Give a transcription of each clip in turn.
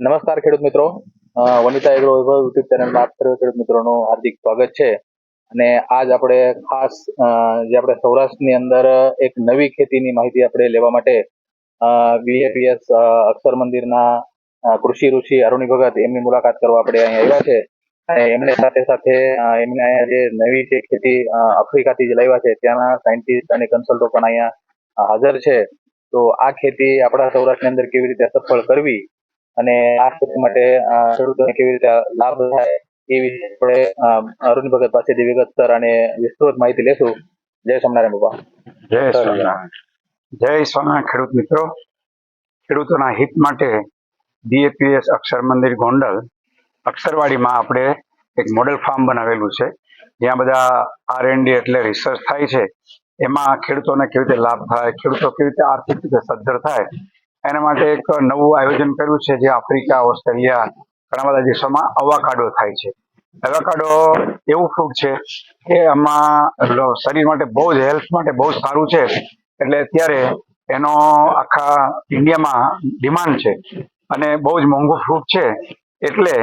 નમસ્કાર ખેડૂત મિત્રો. વનિતા એગ્રો વૈભવ યુટ્યુબ ચેનલમાં આપ સર્વ ખેડૂત મિત્રોનું હાર્દિક સ્વાગત છે. અને આજ આપણે ખાસ જે આપણે સૌરાષ્ટ્રની અંદર એક નવી ખેતીની માહિતી આપણે લેવા માટે વીએપીએસ અક્ષર મંદિરના કૃષિ ઋષિ અરુણી ભગત એમની મુલાકાત કરવા આપણે અહીંયા આવ્યા છે. અને એમને સાથે સાથે એમને અહીંયા જે નવી જે ખેતી આફ્રિકાથી જે લાવ્યા છે, ત્યાંના સાયન્ટિસ્ટ અને કન્સલ્ટો પણ અહીંયા હાજર છે. તો આ ખેતી આપણા સૌરાષ્ટ્રની અંદર કેવી રીતે સફળ કરવી અને આ ખેતી માટે ખેડૂતોને કેવી રીતે લાભ થાય એ વિશે આપણે અરુણ ભગત પાસેથી વિગતસર અને વિસ્તૃત માહિતી લેશું. જય સ્વામિનારાયણ બાપા. જય સ્વામિનારાયણ. જય સ્વામિનારાયણ, ખેડૂત મિત્રો. ખેડૂતોના હિત માટે બીએપીએસ અક્ષર મંદિર ગોંડલ, અક્ષરવાડીમાં આપણે એક મોડેલ ફાર્મ બનાવેલું છે. જ્યાં બધા આર ડી એટલે રિસર્ચ થાય છે. એમાં ખેડૂતોને કેવી રીતે લાભ થાય, ખેડૂતો કેવી રીતે આર્થિક રીતે સદ્ધર થાય એના માટે એક નવું આયોજન કર્યું છે, જે આફ્રિકા, ઓસ્ટ્રેલિયા, ઘણા બધા દેશોમાં અવાકાડો થાય છે. અવાકાડો એવું ફ્રૂટ છે કે આમાં શરીર માટે બહુ જ હેલ્થ માટે બહુ જ સારું છે. એટલે અત્યારે એનો આખા ઇન્ડિયામાં ડિમાન્ડ છે અને બહુ જ મોંઘું ફ્રૂટ છે. એટલે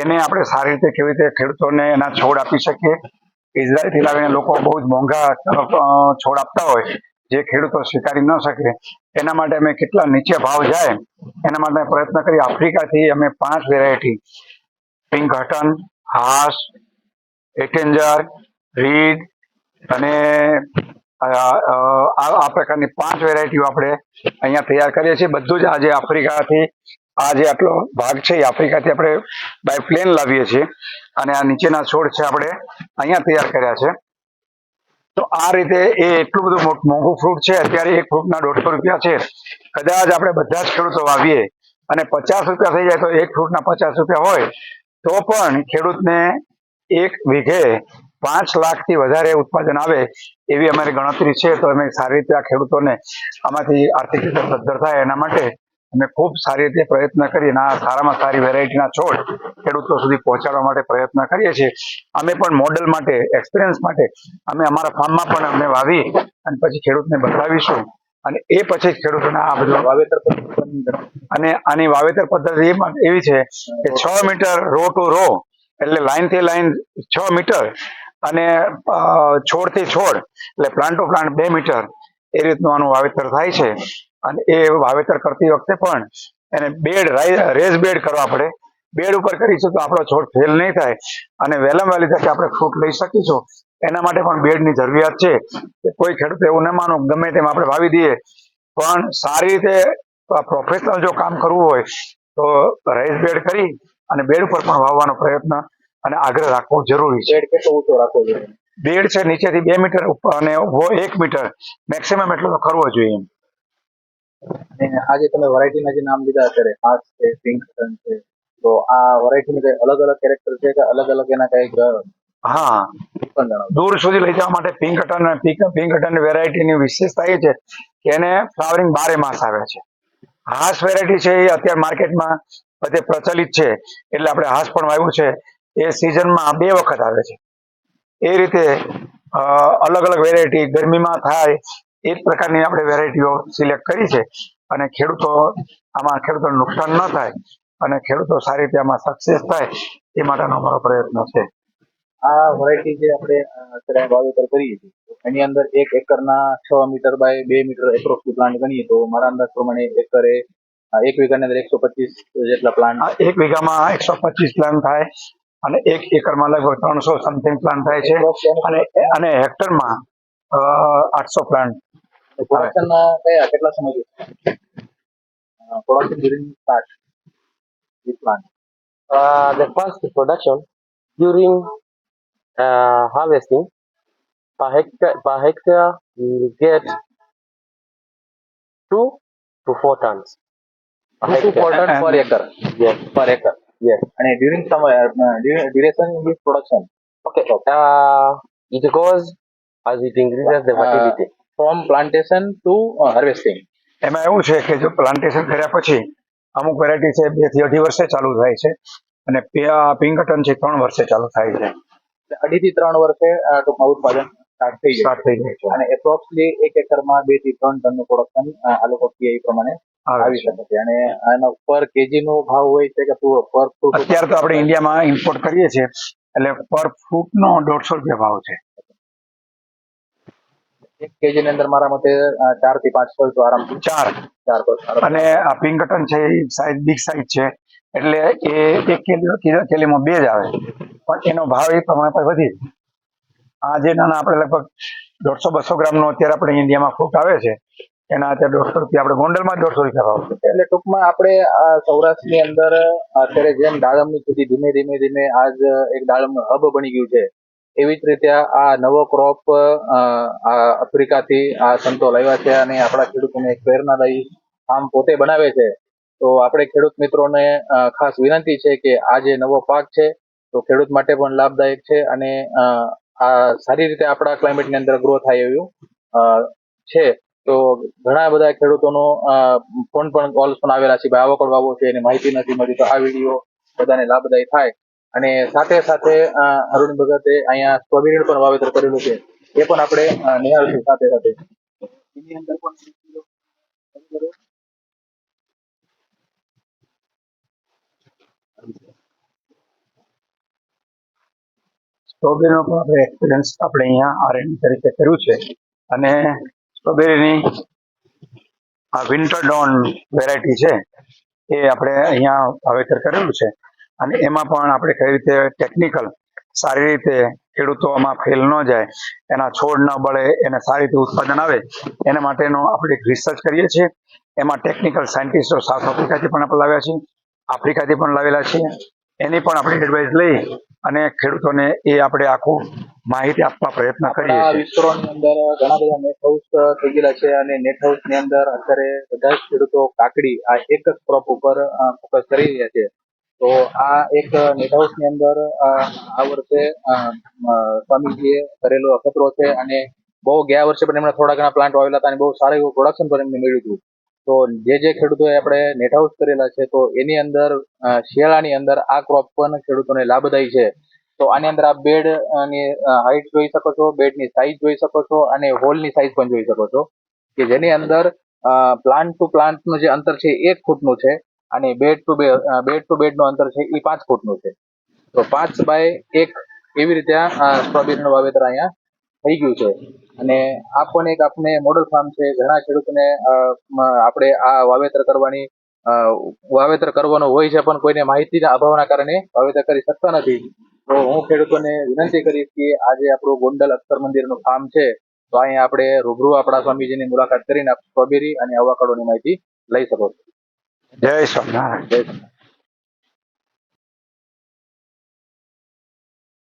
એને આપણે સારી રીતે કેવી રીતે ખેડૂતોને એના છોડ આપી શકીએ. ઇઝરાયલથી લાવીને લોકો બહુ જ મોંઘા છોડ આપતા હોય. જે ખેડૂતો સ્વીકારી ન શકે, એના માટે અમે કેટલા નીચે ભાવ જાય, એના માટે પ્રયત્ન કરી આફ્રિકાથી અમે પાંચ variety Pinkerton, Hass, Ettinger, Reed અને આ પ્રકારની પાંચ વેરાયટીઓ આપણે અહીંયા તૈયાર કરીએ છીએ. બધું જ આજે આફ્રિકાથી આ જે આટલો ભાગ છે એ આફ્રિકાથી આપણે બાય પ્લેન લાવીએ છીએ. અને આ નીચેના છોડ છે આપણે અહીંયા તૈયાર કર્યા છે. તો આ રીતે એ એટલું બધું મોંઘું ફ્રૂટ છે. અત્યારે એક ફ્રૂટના દોઢસો રૂપિયા છે. કદાચ આપણે બધા જ ખેડૂતો વાવીએ અને પચાસ રૂપિયા થઈ જાય તો એક ફ્રૂટના પચાસ રૂપિયા હોય, તો પણ ખેડૂતને એક વીઘે પાંચ લાખથી વધારે ઉત્પાદન આવે એવી અમારી ગણતરી છે. તો અમે સારી રીતે આ ખેડૂતોને આમાંથી આર્થિક રીતે સદ્ધર થાય એના માટે અમે ખૂબ સારી રીતે પ્રયત્ન કરીએ આ સારામાં સારી વેરાયટીના છોડ ખેડૂતો સુધી પહોંચાડવા માટે પ્રયત્ન કરીએ છીએ. અમે પણ મોડેલ માટે એક્સપિરિયન્સ માટે, અમે અમારા ફાર્મમાં પણ અમે વાવી અને પછી ખેડૂતને બતાવીશું અને એ પછી ખેડૂતોને આ બધું વાવેતર પદ્ધતિ અને આની વાવેતર પદ્ધતિ એવી છે કે છ મીટર રો ટુ રો એટલે લાઈનથી લાઈન છ મીટર અને છોડથી છોડ, એટલે પ્લાન્ટ ટુ પ્લાન્ટ બે મીટર, એ રીતનું આનું વાવેતર થાય છે. અને એ વાવેતર કરતી વખતે પણ એને બેડ રેઝ બેડ કરવા પડે. બેડ ઉપર કરીશું તો આપણો છોડ ફેલ નહીં થાય. અને વહેલામાં વહેલી તકે આપણે ફ્રૂટ લઈ શકીશું. એના માટે પણ બેડની જરૂરિયાત છે કે કોઈ ખેડૂત એવું ન માનો ગમે તેમ આપણે વાવી દઈએ. પણ સારી રીતે પ્રોફેશનલ જો કામ કરવું હોય તો રાઈસ બેડ કરી અને બેડ ઉપર પણ વાવવાનો પ્રયત્ન અને આગ્રહ રાખવો જરૂરી છે. બેડ કેટલો ઊંચો રાખવો જોઈએ? બેડ છે નીચેથી બે મીટર ઉપર અને એક મીટર. મેક્સિમમ એટલો તો કરવો જોઈએ એમ. અને આજે તમે વેરાયટીના જે નામ લીધા અત્યારે હાથ છે પિંક છે તો આ વેરાયટીની કઈ અલગ અલગ કેરેક્ટર છે કે અલગ અલગ એના કઈ હા. દૂર સુધી લઈ જવા માટે પિંક અટન પિંક પિંક અટન વેરાયટીની વિશેષતા એ છે કે એને ફ્લાવરિંગ બારે માસ આવે છે. હાસ વેરાયટી છે એ અત્યારે માર્કેટમાં બધે પ્રચલિત છે એટલે આપણે હાસ પણ વાવ્યું છે. એ સિઝનમાં બે વખત આવે છે. એ રીતે અલગ અલગ વેરાયટી ગરમીમાં થાય એ જ પ્રકારની આપણે વેરાયટીઓ સિલેક્ટ કરી છે. અને ખેડૂતો આમાં ખેડૂતોને નુકસાન ન થાય અને ખેડૂતો સારી રીતે આમાં સક્સેસ થાય એ માટેનો અમારો પ્રયત્ન છે. આ વેરાયટી જે આપણે અત્યારે વાવેતર કરીએ છીએ એની અંદર એક એકરના છ મીટર બાય બે મીટર એપ્રોક્સ પ્લાન્ટ ગણીએ તો મારા અંદાજ પ્રમાણે એકરે એક વીઘાની અંદર એકસો પચીસ જેટલા પ્લાન્ટ એક વીઘામાં એકસો પચીસ પ્લાન્ટ થાય અને એક એકરમાં લગભગ ત્રણસો સમથિંગ પ્લાન્ટ થાય છે. અને અને હેક્ટરમાં આઠસો પ્લાન્ટ પ્રોડક્શન કયા કેટલા સમયથી production during start with plant Uh, the first production during uh, harvesting per hectare, per hectare we will get two to four tons. Per two hectare. four ton per And- acre Yes, per acre yes. અને during સમય duration in this production Okay. Uh, it goes as it increases the fertility. From plantation to harvesting એમાં એવું છે કે જો plantation કર્યા પછી અમુક વેરાયટી છે બેથી અઢી વર્ષે ચાલુ થાય છે અને પિંગટન છે ત્રણ વર્ષે ચાલુ થાય છે. અઢી થી ત્રણ વર્ષે ટૂંકમાં ઉત્પાદન સ્ટાર્ટ થઈ જાય સ્ટાર્ટ થઈ જાય છે. અને એપ્રોક્સલી એક એકરમાં બેથી ત્રણ ટનનું પ્રોડક્શન આ લોકો એ પ્રમાણે આવી શકે છે. અને આનો પર કેજી નો ભાવ હોય છે કે પૂરો પર ફૂટ અત્યારે તો આપણે ઇન્ડિયામાં ઇમ્પોર્ટ કરીએ છીએ એટલે પર ફૂટ નો દોઢસો રૂપિયા ભાવ છે. એક કેજી ની અંદર મારા મતે ચારથી પાંચ તો આરામથી ચાર. ચાર પર અને આ પિંગટન છે એ સાઈઝ બિગ સાઈઝ છે. એટલે એ એક કેલી કેલીમાં બે જ આવે. પણ એનો ભાવ એ પ્રમાણે પર વધી. આ જે નાના આપણે લગભગ દોઢસો બસો ગ્રામનો અત્યારે આપણે ઇન્ડિયામાં ફ્રૂટ આવે છે એના અત્યારે દોઢસો રૂપિયા આપણે ગોંડલમાં દોઢસો રૂપિયા ભાવ છે. એટલે ટૂંકમાં આપણે આ સૌરાષ્ટ્રની અંદર અત્યારે જેમ દાડમની ખેતી ધીમે ધીમે ધીમે આજ એક દાડમનું હબ બની ગયું છે એવી જ રીતે આ નવો ક્રોપ આફ્રિકાથી આ સંતો લાવ્યા છે અને આપણા ખેડૂતોને એક પ્રેરણાદાયી આમ પોતે બનાવે છે. તો આપણે ખેડૂત મિત્રોને ખાસ વિનંતી છે કે આ જે નવો પાક છે, તો ખેડૂત માટે પણ લાભદાયક છે અને આ સારી રીતે આપણા ક્લાઇમેટની અંદર ગ્રો થાય એવું છે. તો ઘણા બધા ખેડૂતોનો ફોન પણ કોલ્સ પણ આવેલા છે ભાઈ આવકડ વાવો છે, એની માહિતી નથી મળી તો આ વીડિયો બધાને લાભદાયી થાય. અને સાથે સાથે અરુણ ભગતે અહીંયા સ્ટ્રોબેરી પણ વાવેતર કરેલું છે. એ પણ આપણે નિહાળશું સાથે સાથે. એની અંદર પણ સ્ટ્રોબેરીનો પણ આપણે એક્સપિરિયન્સ આપણે અહીંયા આરએન તરીકે કર્યું છે. અને સ્ટ્રોબેરીની આ વિન્ટર ડોન વેરાયટી છે એ આપણે અહીંયા વાવેતર કરેલું છે. અને એમાં પણ આપણે કઈ રીતે ટેકનિકલ સારી રીતે ખેડૂતો આમાં ફેલ ન જાય એના છોડ ન બળે એને સારી રીતે ઉત્પાદન આવે એના માટેનો આપણે એક રિસર્ચ કરીએ છીએ. એમાં ટેકનિકલ સાયન્ટિસ્ટો સાઉથ આફ્રિકાથી પણ આપણે લાવ્યા છીએ આફ્રિકાથી પણ લાવેલા છીએ એની પણ આપણે એડવાઇસ લઈ અને ખેડૂતોને એ આપણે આખું માહિતી આપવા પ્રયત્ન કરીએ છીએ. અંદર ઘણા બધા નેટ હાઉસ થઈ ગયેલા છે અને નેટ હાઉસની અંદર અત્યારે બધા જ ખેડૂતો કાકડી આ એક જ ક્રોપ ઉપર ફોકસ કરી રહ્યા છે. તો આ એક નેટ હાઉસની અંદર આ વર્ષે સ્વામીજીએ કરેલો અખતરો છે અને બહુ ગયા વર્ષે પણ એમણે થોડા ઘણા પ્લાન્ટ વાવેલા હતા અને બહુ સારું એવું પ્રોડક્શન પણ એમને મળ્યું હતું. તો જે જે ખેડૂતોએ આપણે નેટ હાઉસ કરેલા છે, તો એની અંદર શિયાળાની અંદર આ ક્રોપ પણ ખેડૂતોને લાભદાયી છે. તો આની અંદર આપ બેડની હાઈટ જોઈ શકો છો બેડની સાઈઝ જોઈ શકો છો અને હોલની સાઈઝ પણ જોઈ શકો છો. કે જેની અંદર પ્લાન્ટ ટુ પ્લાન્ટનું જે અંતર છે એક ફૂટનું છે. અને બેડ ટુ બેડ ટુ બેડનું અંતર છે એ પાંચ ફૂટનું છે. તો પાંચ બાય એક એવી રીતે આ સ્ટ્રોબેરીનું વાવેતર અહીંયા થઈ ગયું છે? અને આ પણ એક આપણે મોડલ ફાર્મ છે. ઘણા ખેડૂતોને આપણે આ વાવેતર કરવાની વાવેતર કરવાનું હોય છે, પણ કોઈને માહિતીના અભાવના કારણે વાવેતર કરી શકતા નથી. તો હું ખેડૂતોને વિનંતી કરીશ કે આજે આપણું ગોંડલ અક્ષર મંદિરનું ફાર્મ છે, તો અહીંયા આપણે રૂબરૂ આપણા સ્વામીજીની મુલાકાત કરીને સ્ટ્રોબેરી અને અવાકાડોની માહિતી લઈ શકો છો. જય સ્વામિનારાયણ જય શ્રી કૃષ્ણ.